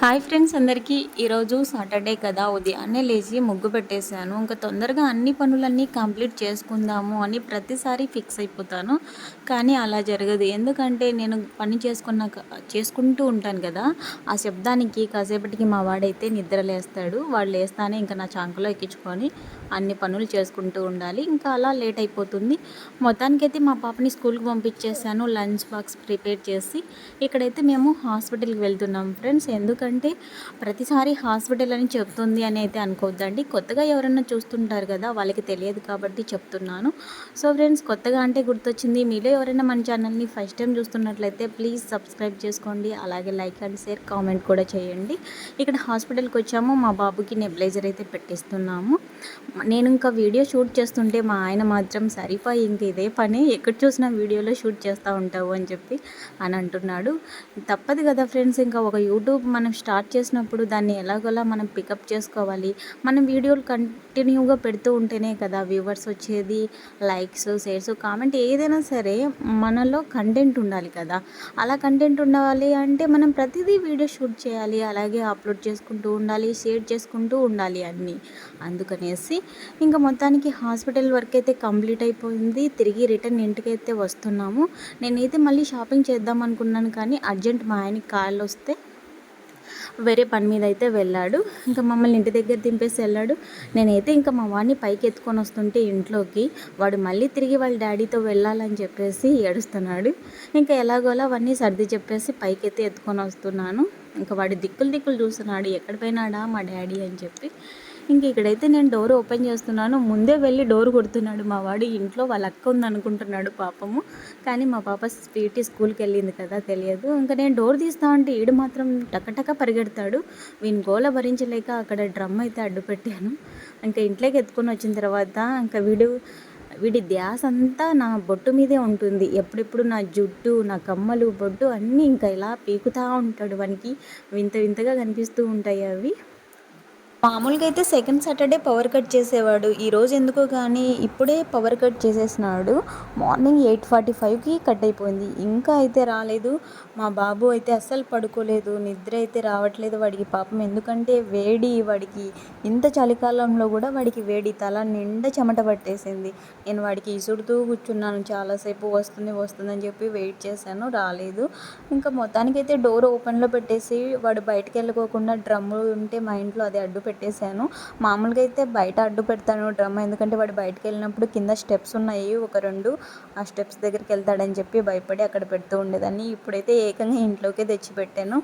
Hi friends అందరికీ. ఈరోజు Saturday కదా ఉదయాన్నే లేచి ముగ్గు పెట్టేశాను. ఇంకా తొందరగా అన్ని పనులన్నీ కంప్లీట్ చేసుకుందాము అని ప్రతిసారి ఫిక్స్ అయిపోతాను. కానీ అలా జరగదు. ఎందుకంటే నేను పని చేసుకున్నాక చేసుకుంటూ ఉంటాను కదా ఆ శబ్దానికి కాసేపటికి మా వాడైతే నిద్ర లేస్తాడు. వాడు లేస్తానే ఇంకా నా చాంకులో ఎక్కించుకొని అన్ని పనులు చేసుకుంటూ ఉండాలి. ఇంకా అలా లేట్ అయిపోతుంది. మొత్తానికైతే మా పాపని స్కూల్కి పంపించేసాను లంచ్ బాక్స్ ప్రిపేర్ చేసి ఇక్కడైతే మేము హాస్పిటల్కి వెళ్తున్నాం ఫ్రెండ్స్. ఎందుకంటే ఎందుకంటే ప్రతిసారి హాస్పిటల్ అని చెప్తుంది అని అయితే అనుకోవద్దండి. కొత్తగా ఎవరైనా చూస్తుంటారు కదా వాళ్ళకి తెలియదు కాబట్టి చెప్తున్నాను. సో ఫ్రెండ్స్ కొత్తగా అంటే గుర్తొచ్చింది మీలో ఎవరైనా మన ఛానల్ని ఫస్ట్ టైం చూస్తున్నట్లయితే ప్లీజ్ సబ్స్క్రైబ్ చేసుకోండి అలాగే లైక్ అండ్ షేర్ కామెంట్ కూడా చేయండి. ఇక్కడ హాస్పిటల్కి వచ్చాము మా బాబుకి నెబ్లైజర్ అయితే పెట్టిస్తున్నాము. నేను ఇంకా వీడియో షూట్ చేస్తుంటే మా ఆయన మాత్రం సరిపోయి ఇంక ఇదే పని ఎక్కడ చూసినా వీడియోలో షూట్ చేస్తూ ఉంటావు అని చెప్పి అని అంటున్నాడు. తప్పదు కదా ఫ్రెండ్స్ ఇంకా ఒక యూట్యూబ్ మనం స్టార్ట్ చేసినప్పుడు దాన్ని ఎలాగోలా మనం పికప్ చేసుకోవాలి. మనం వీడియోలు కంటిన్యూగా పెడుతూ ఉంటేనే కదా వ్యూవర్స్ వచ్చేది లైక్స్ షేర్స్ కామెంట్ ఏదైనా సరే మనలో కంటెంట్ ఉండాలి కదా. అలా కంటెంట్ ఉండాలి అంటే మనం ప్రతిదీ వీడియో షూట్ చేయాలి అలాగే అప్లోడ్ చేసుకుంటూ ఉండాలి షేర్ చేసుకుంటూ ఉండాలి అన్నీ. అందుకనేసి ఇంకా మొత్తానికి హాస్పిటల్ వర్క్ అయితే కంప్లీట్ అయిపోయింది. తిరిగి రిటర్న్ ఇంటికైతే వస్తున్నాము. నేనైతే మళ్ళీ షాపింగ్ చేద్దాం అనుకున్నాను కానీ అర్జెంట్ మా ఆయనకి కాళ్ళు వస్తే వేరే పని మీద అయితే వెళ్ళాడు. ఇంకా మమ్మల్ని ఇంటి దగ్గర దింపేసి వెళ్ళాడు. నేనైతే ఇంకా మా వాడిని పైకి ఎత్తుకొని వస్తుంటే ఇంట్లోకి వాడు మళ్ళీ తిరిగి వాళ్ళ డాడీతో వెళ్ళాలని చెప్పేసి ఏడుస్తున్నాడు. ఇంకా ఎలాగోలా అవన్నీ సర్ది చెప్పేసి పైకి అయితే ఎత్తుకొని వస్తున్నాను. ఇంకా వాడు దిక్కులు దిక్కులు చూస్తున్నాడు ఎక్కడ పోయినాడా మా డాడీ? అని చెప్పి. ఇంక ఇక్కడైతే నేను డోర్ ఓపెన్ చేస్తున్నాను. ముందే వెళ్ళి డోర్ కొడుతున్నాడు మా వాడు. ఇంట్లో వాళ్ళ అక్క ఉంది అనుకుంటున్నాడు పాపము. కానీ మా పాప స్వీటీ స్కూల్కి వెళ్ళింది కదా తెలియదు. ఇంకా నేను డోర్ తీస్తా అంటే ఈడు మాత్రం టకటక పరిగెడతాడు. వీని గోల భరించలేక అక్కడ డ్రమ్ అయితే అడ్డు పెట్టాను ఇంకా ఇంట్లోకి ఎత్తుకొని వచ్చిన తర్వాత ఇంకా వీడు వీడి ధ్యాస అంతా నా బొట్టు మీదే ఉంటుంది. ఎప్పుడెప్పుడు నా జుట్టు నా కమ్మలు బొట్టు అన్నీ ఇంకా ఇలా పీకుతూ ఉంటాడు. వానికి వింత వింతగా కనిపిస్తూ ఉంటాయి అవి. మామూలుగా అయితే సెకండ్ సాటర్డే పవర్ కట్ చేసేవాడు. ఈరోజు ఎందుకో కానీ ఇప్పుడే పవర్ కట్ చేసేసినాడు. మార్నింగ్ ఎయిట్ ఫార్టీ ఫైవ్కి కట్ అయిపోయింది. ఇంకా అయితే రాలేదు. మా బాబు అయితే అస్సలు పడుకోలేదు. నిద్ర అయితే రావట్లేదు వాడికి. పాపం ఎందుకంటే వేడి వాడికి. ఇంత చలికాలంలో కూడా వాడికి వేడి తల నిండా చెమట పట్టేసింది. నేను వాడికి ఇసుడుతూ కూర్చున్నాను. చాలాసేపు వస్తుంది వస్తుంది అని చెప్పి వెయిట్ చేశాను. రాలేదు. ఇంకా మొత్తానికైతే డోర్ ఓపెన్లో పెట్టేసి వాడు బయటకు వెళ్ళకోకుండా డ్రమ్ము ఉంటే మా ఇంట్లో అది అడ్డు పెట్టేశాను. మామూలుగా అయితే బయట అడ్డు పెడతాను డ్రమ్ ఎందుకంటే వాడు బయటకు వెళ్ళినప్పుడు కింద స్టెప్స్ ఉన్నాయి ఒక రెండు. ఆ స్టెప్స్ దగ్గరికి వెళ్తాడని చెప్పి భయపడి అక్కడ పెడుతూ ఉండేదాన్ని. ఇప్పుడైతే ఏకంగా ఇంట్లోకే తెచ్చి పెట్టాను.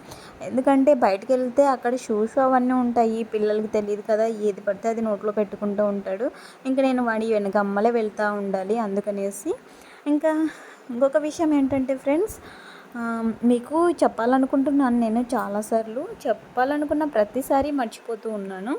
ఎందుకంటే బయటకు వెళ్తే అక్కడ షూస్ అవన్నీ ఉంటాయి పిల్లలకి తెలియదు కదా. ఏది పడితే అది నోట్లో పెట్టుకుంటూ ఉంటాడు. ఇంకా నేను వాడి వెనక అమ్మలే వెళ్తూ ఉండాలి అందుకనేసి. ఇంకా ఇంకొక విషయం ఏంటంటే ఫ్రెండ్స్ మీకు చెప్పాలనుకుంటున్నాను. నేను చాలాసార్లు చెప్పాలనుకున్న ప్రతిసారి మర్చిపోతూ ఉన్నాను.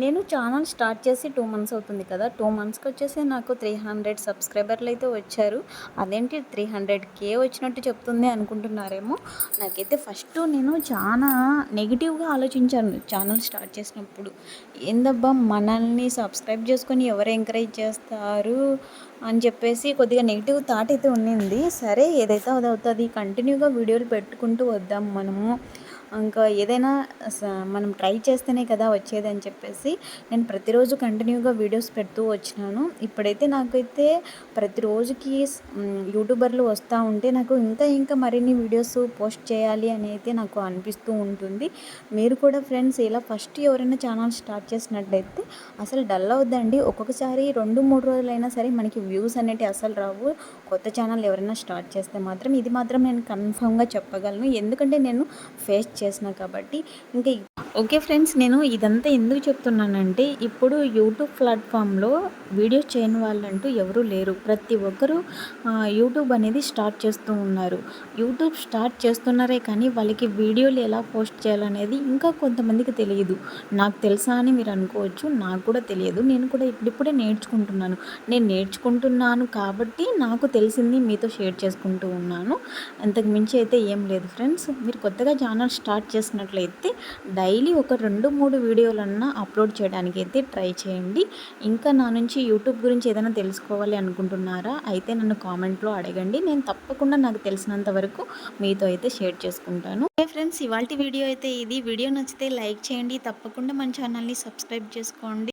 నేను ఛానల్ స్టార్ట్ చేసి టూ మంత్స్ అవుతుంది కదా టూ మంత్స్కి వచ్చేసి నాకు త్రీ హండ్రెడ్ సబ్స్క్రైబర్లు అయితే వచ్చారు. అదేంటి త్రీ హండ్రెడ్ కే వచ్చినట్టు చెప్తుంది అనుకుంటున్నారేమో. నాకైతే ఫస్ట్ నేను చాలా నెగిటివ్గా ఆలోచించాను ఛానల్ స్టార్ట్ చేసినప్పుడు. ఏందబ్బా మనల్ని సబ్స్క్రైబ్ చేసుకొని ఎవరు ఎంకరేజ్ చేస్తారు? అని చెప్పేసి కొద్దిగా నెగిటివ్ థాట్ అయితే ఉన్నింది. సరే ఏదైతే అది అవుతుంది కంటిన్యూగా వీడియోలు పెట్టుకుంటూ వద్దాం మనము. ఇంకా ఏదైనా మనం ట్రై చేస్తేనే కదా వచ్చేది అని చెప్పేసి నేను ప్రతిరోజు కంటిన్యూగా వీడియోస్ పెడుతూ వచ్చినాను. ఇప్పుడైతే నాకైతే ప్రతిరోజుకి యూట్యూబర్లు వస్తూ ఉంటే నాకు ఇంకా ఇంకా మరిన్ని వీడియోస్ పోస్ట్ చేయాలి అని అయితే నాకు అనిపిస్తూ ఉంటుంది. మీరు కూడా ఫ్రెండ్స్ ఇలా ఫస్ట్ ఎవరైనా ఛానల్ స్టార్ట్ చేసినట్లయితే అసలు డల్ అవుద్దండి. ఒక్కొక్కసారి రెండు మూడు రోజులైనా సరే మనకి వ్యూస్ అనేవి అసలు రావు. కొత్త ఛానల్ ఎవరైనా స్టార్ట్ చేస్తే మాత్రం ఇది మాత్రం నేను కన్ఫామ్గా చెప్పగలను. ఎందుకంటే నేను ఫేస్ చేసిన కాబట్టి ఇంకా ఓకే ఫ్రెండ్స్ నేను ఇదంతా ఎందుకు చెప్తున్నానంటే ఇప్పుడు యూట్యూబ్ ప్లాట్ఫామ్లో వీడియోస్ చేయని వాళ్ళంటూ ఎవరూ లేరు. ప్రతి ఒక్కరూ యూట్యూబ్ అనేది స్టార్ట్ చేస్తూ ఉన్నారు. యూట్యూబ్ స్టార్ట్ చేస్తున్నారే కానీ వాళ్ళకి వీడియోలు ఎలా పోస్ట్ చేయాలనేది ఇంకా కొంతమందికి తెలియదు. నాకు తెలుసా అని మీరు అనుకోవచ్చు నాకు కూడా తెలియదు. నేను కూడా ఇప్పుడిప్పుడే నేర్చుకుంటున్నాను. నేను నేర్చుకుంటున్నాను కాబట్టి నాకు తెలిసింది మీతో షేర్ చేసుకుంటూ ఉన్నాను. అంతకు మించి అయితే ఏం లేదు. ఫ్రెండ్స్ మీరు కొత్తగా ఛానల్ స్టార్ట్ స్టార్ట్ చేసినట్లయితే డైలీ డైలీ ఒక రెండు మూడు వీడియోలన్నా అప్లోడ్ చేయడానికి అయితే ట్రై చేయండి. ఇంకా నా నుంచి యూట్యూబ్ గురించి ఏదైనా తెలుసుకోవాలి అనుకుంటున్నారా అయితే నన్ను కామెంట్లో అడగండి. నేను తప్పకుండా నాకు తెలిసినంత వరకు మీతో అయితే షేర్ చేసుకుంటాను. ఫ్రెండ్స్ ఇవాళ వీడియో అయితే ఇది. వీడియో నచ్చితే లైక్ చేయండి. తప్పకుండా మన ఛానల్ని సబ్స్క్రైబ్ చేసుకోండి.